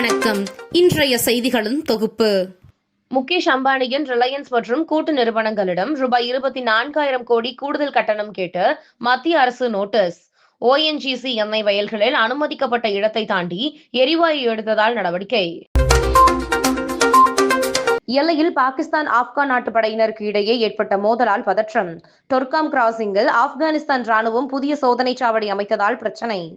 இன்றைய செய்திகளின் தொகுப்பு. முகேஷ் அம்பானியின் ரிலையன்ஸ் மற்றும் கூட்டு நிறுவனங்களிடம் ரூபாய் இருபத்தி நான்காயிரம் கோடி கூடுதல் கட்டணம் கேட்டு மத்திய அரசு நோட்டீஸ். ஓஎன்ஜிசி எண்ணெய் வயல்களில் அனுமதிக்கப்பட்ட இடத்தை தாண்டி எரிவாயு எடுத்ததால் நடவடிக்கை. எல்லையில் பாகிஸ்தான் ஆப்கான் நாட்டு படையினருக்கு இடையே ஏற்பட்ட மோதலால் பதற்றம். டொர்காம் கிராசிங்கில் ஆப்கானிஸ்தான் ராணுவம் புதிய சோதனை சாவடி அமைத்ததால் பிரச்சனை.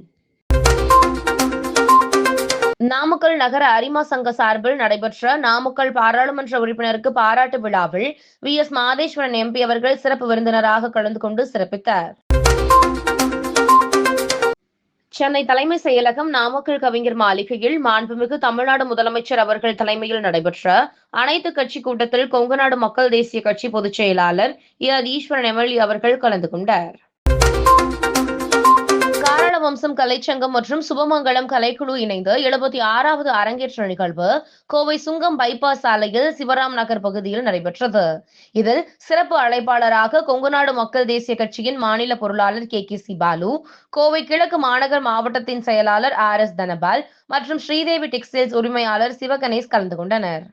நாமக்கல் நகர அரிமா சங்க சார்பில் நடைபெற்ற நாமக்கல் பாராளுமன்ற உறுப்பினருக்கு பாராட்டு விழாவில் வி எஸ் மாதேஸ்வரன் எம்பி அவர்கள் சிறப்பு விருந்தினராக கலந்து கொண்டு சிறப்பித்தார். சென்னை தலைமை செயலகம் நாமக்கல் கவிஞர் மாளிகையில் மாண்புமிகு தமிழ்நாடு முதலமைச்சர் அவர்கள் தலைமையில் நடைபெற்ற அனைத்து கட்சி கூட்டத்தில் கொங்குநாடு மக்கள் தேசிய கட்சி பொதுச் செயலாளர் ஈஸ்வரன் எம்எல்ஏ அவர்கள் கலந்து கொண்டார். காரணவம்சம் கலைச்சங்கம் மற்றும் சுபமங்கலம் கலைக்குழு இணைந்து எழுபத்தி ஆறாவது அரங்கேற்ற நிகழ்வு கோவை சுங்கம் பைபாஸ் சாலையில் சிவராம் நகர் பகுதியில் நடைபெற்றது. இதில் சிறப்பு அழைப்பாளராக கொங்குநாடு மக்கள் தேசிய கட்சியின் மாநில பொருளாளர் K K C Balu Kovai கிழக்கு மாநகர் மாவட்டத்தின் செயலாளர் ஆர் எஸ் தனபால் மற்றும் ஸ்ரீதேவி டெக்ஸ்டைல்ஸ் உரிமையாளர் சிவகணேஷ் கலந்து கொண்டனர்.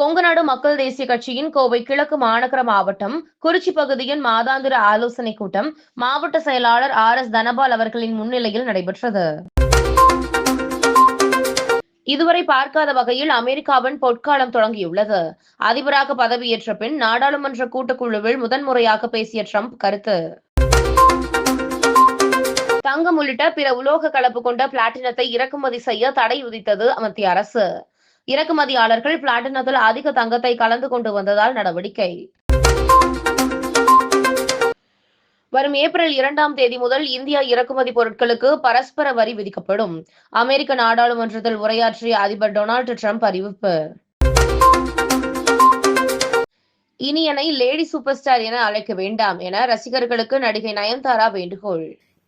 கொங்குநாடு மக்கள் தேசிய கட்சியின் கோவை கிழக்கு மாநகர மாவட்டம் குறிச்சி பகுதியின் மாதாந்திர ஆலோசனைக் கூட்டம் மாவட்ட செயலாளர் ஆர் எஸ் தனபால் அவர்களின் முன்னிலையில் நடைபெற்றது. இதுவரை பார்க்காத வகையில் அமெரிக்காவின் பொற்காலம் தொடங்கியுள்ளது. அதிபராக பதவியேற்ற பின் நாடாளுமன்ற கூட்டுக்குழுவில் முதன்முறையாக பேசிய ட்ரம்ப் கருத்து. தங்கம் உள்ளிட்ட பிற உலோக கலப்பு கொண்ட பிளாட்டினத்தை இறக்குமதி செய்ய தடை விதித்தது மத்திய அரசு. இறக்குமதியாளர்கள் பிளாட்டினத்தில் அதிக தங்கத்தை கலந்து கொண்டு வந்ததால் நடவடிக்கை. வரும் ஏப்ரல் இரண்டாம் தேதி முதல் இந்தியா இறக்குமதி பொருட்களுக்கு பரஸ்பர வரி விதிக்கப்படும். அமெரிக்க நாடாளுமன்றத்தில் உரையாற்றிய அதிபர் டொனால்டு ட்ரம்ப் அறிவிப்பு. இனி என்னை லேடி சூப்பர் ஸ்டார் என அழைக்க வேண்டாம் என ரசிகர்களுக்கு நடிகை நயன்தாரா வேண்டுகோள்.